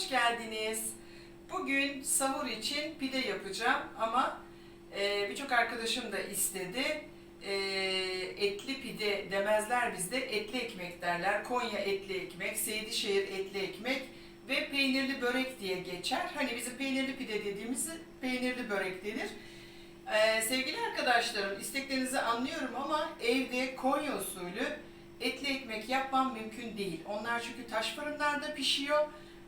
hoş geldiniz. Bugün sahur için pide yapacağım ama e, birçok arkadaşım da istedi. E, etli pide demezler bizde, etli ekmek derler. Konya etli ekmek, Seydişehir etli ekmek ve peynirli börek diye geçer. Hani bizim peynirli pide dediğimiz peynirli börek denir. Ee, sevgili arkadaşlarım, isteklerinizi anlıyorum ama evde Konya usulü etli ekmek yapmam mümkün değil. Onlar çünkü taş fırınlarda pişiyor.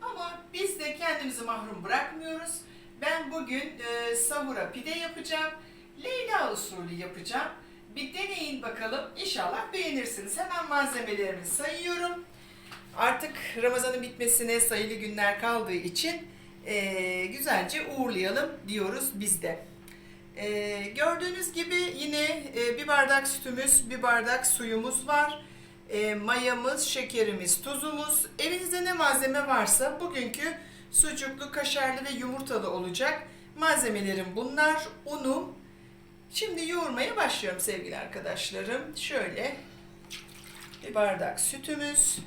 Ama biz de kendimizi mahrum bırakmıyoruz. Ben bugün e, sahura pide yapacağım. Leyla usulü yapacağım. Bir deneyin bakalım. İnşallah beğenirsiniz. Hemen malzemelerimi sayıyorum. Artık Ramazan'ın bitmesine sayılı günler kaldığı için e, güzelce uğurlayalım diyoruz biz de. Ee, gördüğünüz gibi yine e, bir bardak sütümüz, bir bardak suyumuz var. E, mayamız, şekerimiz, tuzumuz. Evinizde ne malzeme varsa bugünkü sucuklu, kaşarlı ve yumurtalı olacak. Malzemelerim bunlar. Unum. Şimdi yoğurmaya başlıyorum sevgili arkadaşlarım. Şöyle bir bardak sütümüz.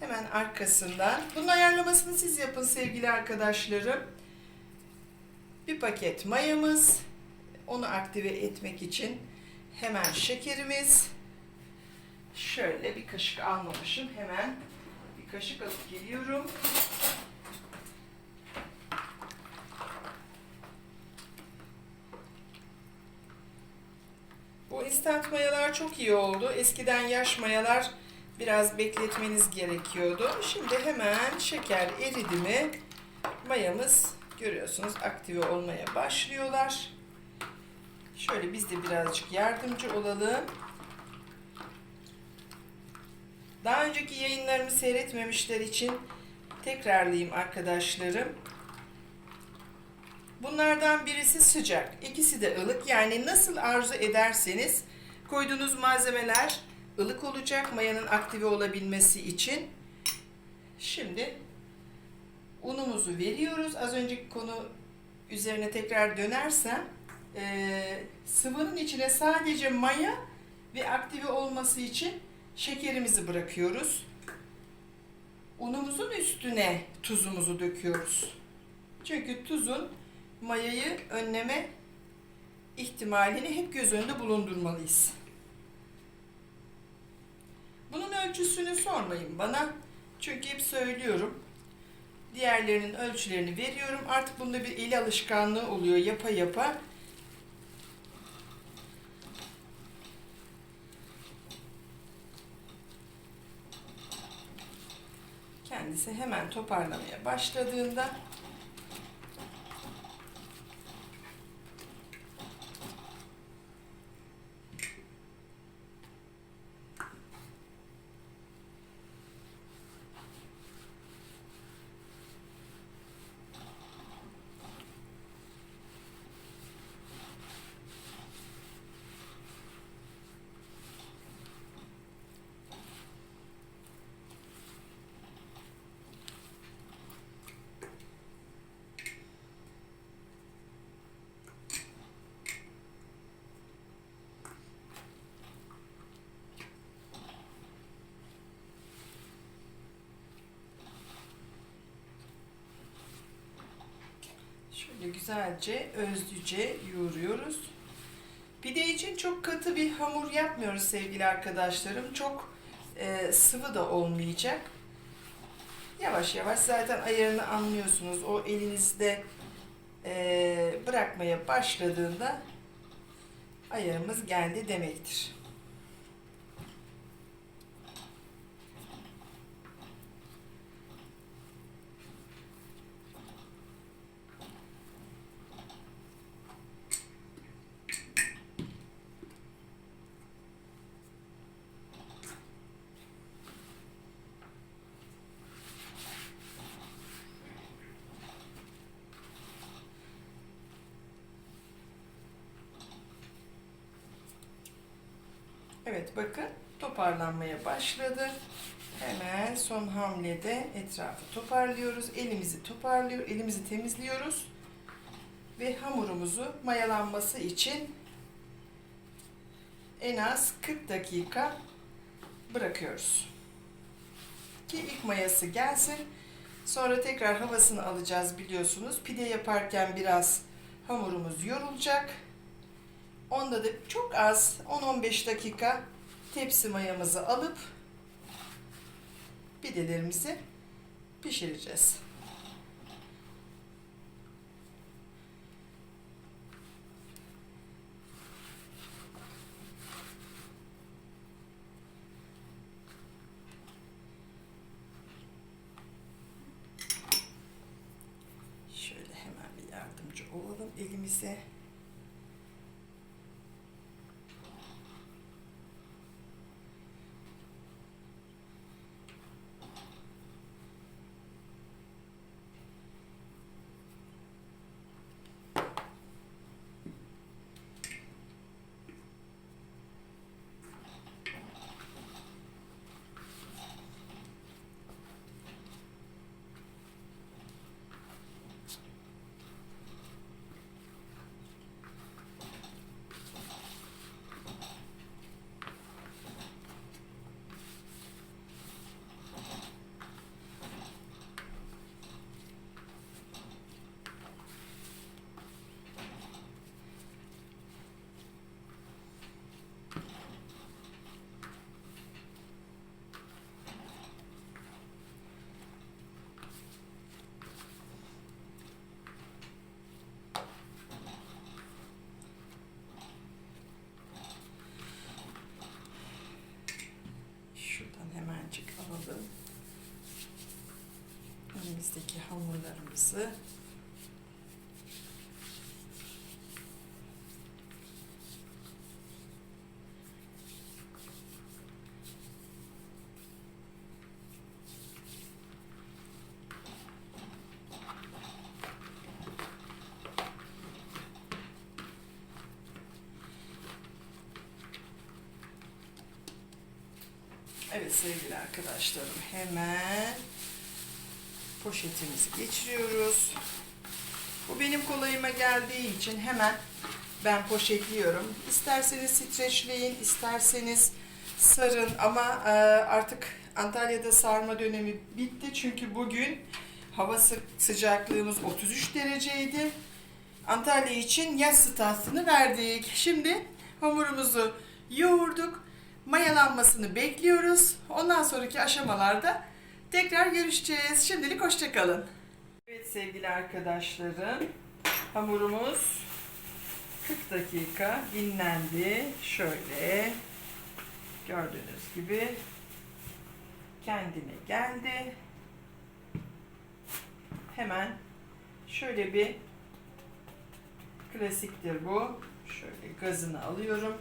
Hemen arkasından. Bunun ayarlamasını siz yapın sevgili arkadaşlarım. Bir paket mayamız. Onu aktive etmek için hemen şekerimiz. Şöyle bir kaşık almamışım. Hemen bir kaşık alıp geliyorum. Bu instant mayalar çok iyi oldu. Eskiden yaş mayalar biraz bekletmeniz gerekiyordu. Şimdi hemen şeker eridi mi mayamız görüyorsunuz aktive olmaya başlıyorlar. Şöyle biz de birazcık yardımcı olalım. Daha önceki yayınlarımı seyretmemişler için tekrarlayayım arkadaşlarım. Bunlardan birisi sıcak, ikisi de ılık. Yani nasıl arzu ederseniz koyduğunuz malzemeler ılık olacak mayanın aktive olabilmesi için. Şimdi unumuzu veriyoruz. Az önceki konu üzerine tekrar dönersem sıvının içine sadece maya ve aktive olması için şekerimizi bırakıyoruz. Unumuzun üstüne tuzumuzu döküyoruz. Çünkü tuzun mayayı önleme ihtimalini hep göz önünde bulundurmalıyız. Bunun ölçüsünü sormayın bana. Çünkü hep söylüyorum. Diğerlerinin ölçülerini veriyorum. Artık bunda bir el alışkanlığı oluyor yapa yapa. Kendisi hemen toparlamaya başladığında Şöyle güzelce özlüce yoğuruyoruz. Pide için çok katı bir hamur yapmıyoruz sevgili arkadaşlarım. Çok e, sıvı da olmayacak. Yavaş yavaş zaten ayarını anlıyorsunuz. O elinizde e, bırakmaya başladığında ayarımız geldi demektir. Evet bakın toparlanmaya başladı. Hemen son hamlede etrafı toparlıyoruz. Elimizi toparlıyor, elimizi temizliyoruz. Ve hamurumuzu mayalanması için en az 40 dakika bırakıyoruz. Ki ilk mayası gelsin. Sonra tekrar havasını alacağız biliyorsunuz. Pide yaparken biraz hamurumuz yorulacak. Onda da çok az 10-15 dakika tepsi mayamızı alıp pidelerimizi pişireceğiz. Şöyle hemen bir yardımcı olalım elimize. Hemencik alalım. Elimizdeki hamurlarımızı. Evet sevgili arkadaşlarım hemen poşetimizi geçiriyoruz. Bu benim kolayıma geldiği için hemen ben poşetliyorum. İsterseniz streçleyin, isterseniz sarın ama e, artık Antalya'da sarma dönemi bitti çünkü bugün hava sı- sıcaklığımız 33 dereceydi. Antalya için yaz stasyonu verdik. Şimdi hamurumuzu yoğurduk. Mayalanmasını bekliyoruz. Ondan sonraki aşamalarda tekrar görüşeceğiz. Şimdilik hoşçakalın. Evet sevgili arkadaşlarım. Hamurumuz 40 dakika dinlendi. Şöyle gördüğünüz gibi kendine geldi. Hemen şöyle bir klasiktir bu. Şöyle gazını alıyorum.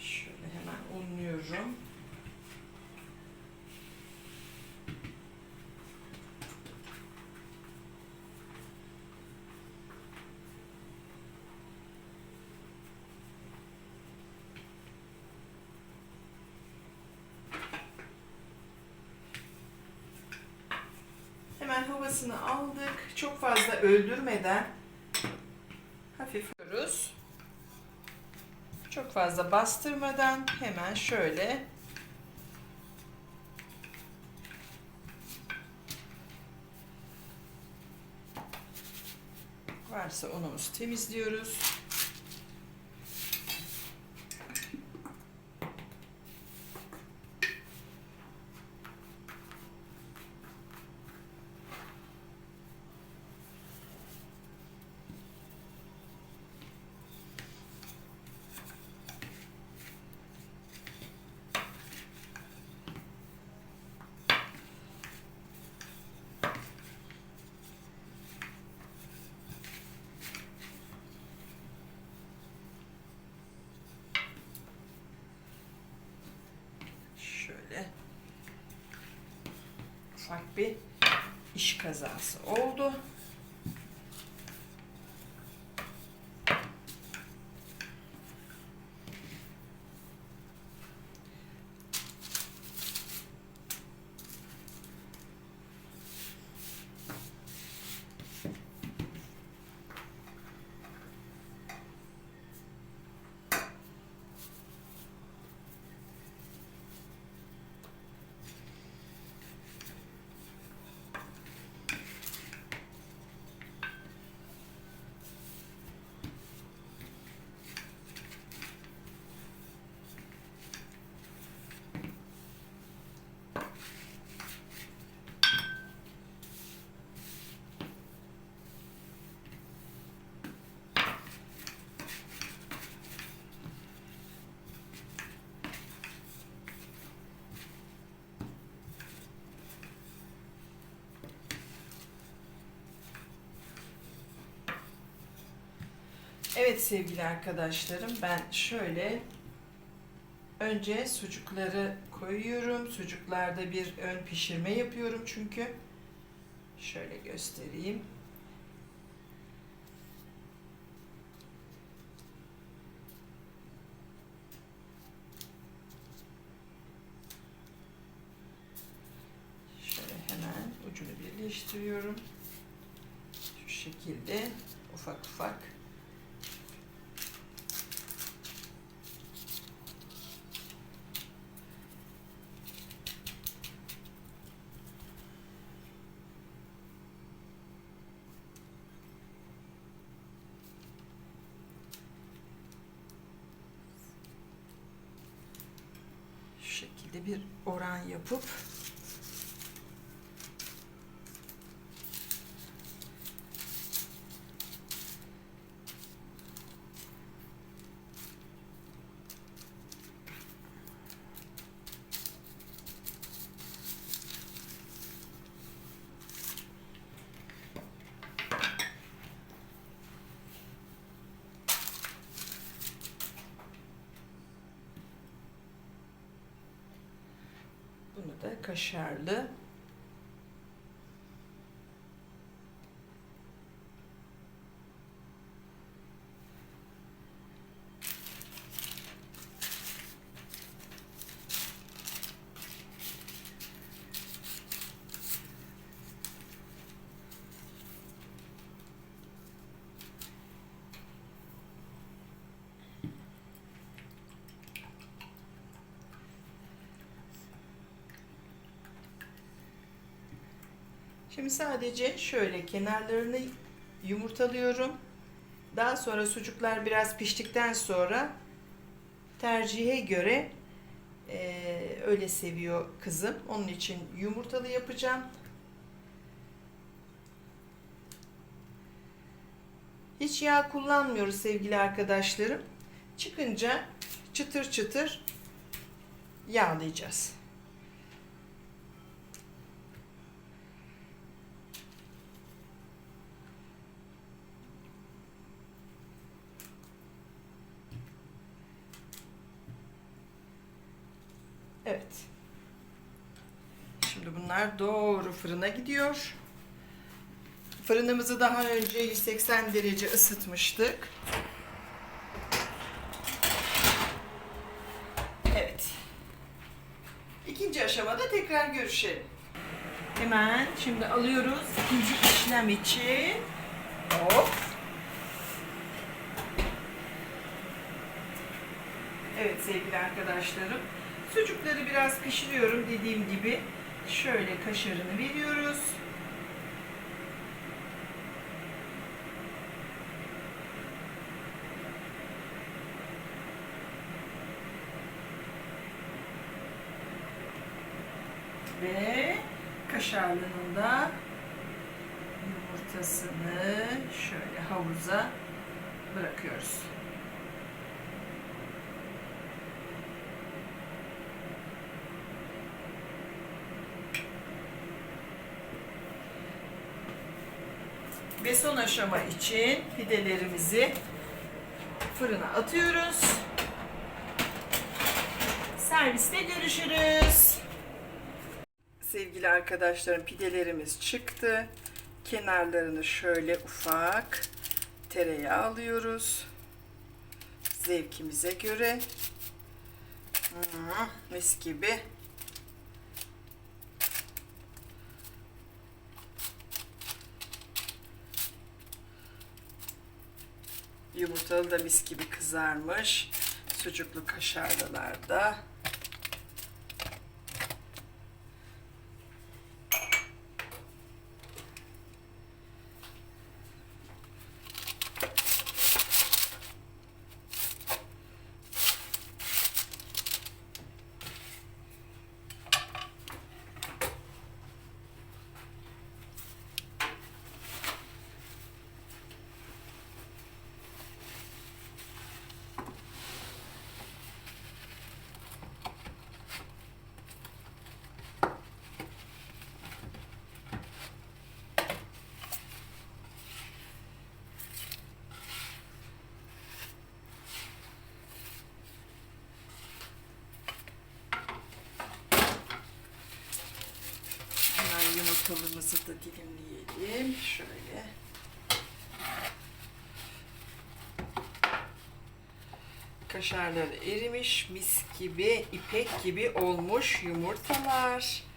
Şöyle hemen unluyorum. Hemen havasını aldık. Çok fazla öldürmeden hafif yapıyoruz. Çok fazla bastırmadan hemen şöyle varsa unumuzu temizliyoruz. Şöyle ufak bir iş kazası oldu. Evet sevgili arkadaşlarım ben şöyle önce sucukları koyuyorum. Sucuklarda bir ön pişirme yapıyorum çünkü. Şöyle göstereyim. Şöyle hemen ucunu birleştiriyorum. Şu şekilde ufak ufak. poop. Da kaşarlı Şimdi sadece şöyle kenarlarını yumurtalıyorum. Daha sonra sucuklar biraz piştikten sonra tercihe göre eee, öyle seviyor kızım. Onun için yumurtalı yapacağım. Hiç yağ kullanmıyoruz sevgili arkadaşlarım. Çıkınca çıtır çıtır yağlayacağız. Evet. Şimdi bunlar doğru fırına gidiyor. Fırınımızı daha önce 180 derece ısıtmıştık. Evet. İkinci aşamada tekrar görüşelim. Hemen şimdi alıyoruz ikinci işlem için. Hop. Evet sevgili arkadaşlarım. Sucukları biraz pişiriyorum dediğim gibi. Şöyle kaşarını veriyoruz. Ve kaşarlının da yumurtasını şöyle havuza bırakıyoruz. Ve son aşama için pidelerimizi fırına atıyoruz. Serviste görüşürüz. Sevgili arkadaşlarım pidelerimiz çıktı. Kenarlarını şöyle ufak tereyağı alıyoruz. Zevkimize göre. Hmm, mis gibi. Yumurtalı da mis gibi kızarmış. Sucuklu kaşarlılar da. Yumurtalarımızı da dilimleyelim. Şöyle. Kaşarlar erimiş, mis gibi, ipek gibi olmuş yumurtalar.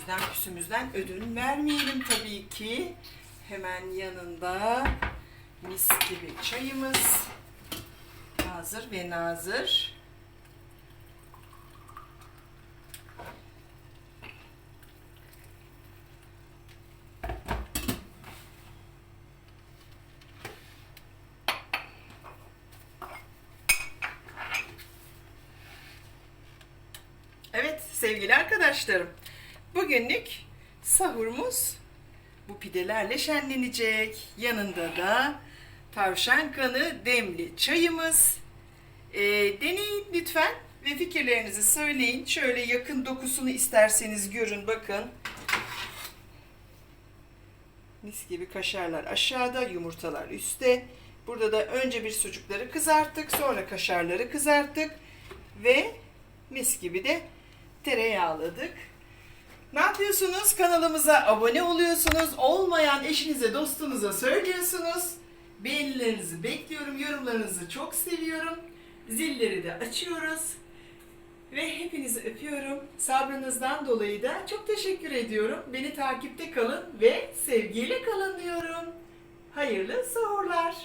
Süsümüzden püsümüzden ödün vermeyelim tabii ki. Hemen yanında mis gibi çayımız hazır ve nazır. Evet sevgili arkadaşlarım. Bugünlük sahurumuz bu pidelerle şenlenecek. Yanında da tavşan kanı demli çayımız. Ee, deneyin lütfen ve fikirlerinizi söyleyin. Şöyle yakın dokusunu isterseniz görün bakın. Mis gibi kaşarlar aşağıda, yumurtalar üstte. Burada da önce bir sucukları kızarttık, sonra kaşarları kızarttık ve mis gibi de tereyağladık. Ne yapıyorsunuz? Kanalımıza abone oluyorsunuz. Olmayan eşinize, dostunuza söylüyorsunuz. Beğenilerinizi bekliyorum. Yorumlarınızı çok seviyorum. Zilleri de açıyoruz. Ve hepinizi öpüyorum. Sabrınızdan dolayı da çok teşekkür ediyorum. Beni takipte kalın ve sevgiyle kalın diyorum. Hayırlı sahurlar.